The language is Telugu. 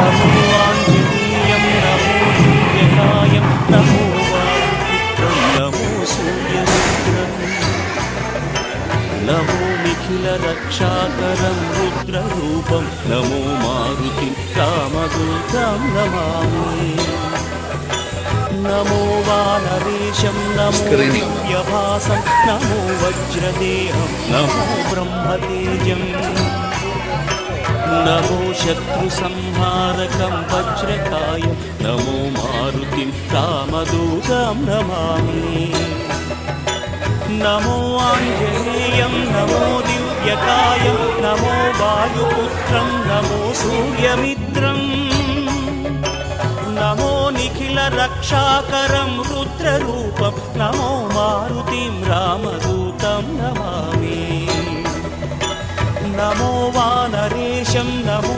నమో ఆంజనేయం నమో దివ్యకాయం నమో వాయుపుత్రం నమో సూర్యమిత్రం నమో నిఖిల రక్షాకరం రుద్రరూపం నమో మారుతి రామదూతం నమో శత్రు సంహారకం వజ్రకాయ. నమో మారుతి రామదూతం నమామి. నమో ఆంజనేయం నమో దివ్యకాయం నమో వాయుపుత్రం నమో సూర్యమిత్రం. నమో నిఖిల రక్షాకరం రుద్రరూపం నమో మారుతిం రామదూతం నమామి. నమో వానరే شمه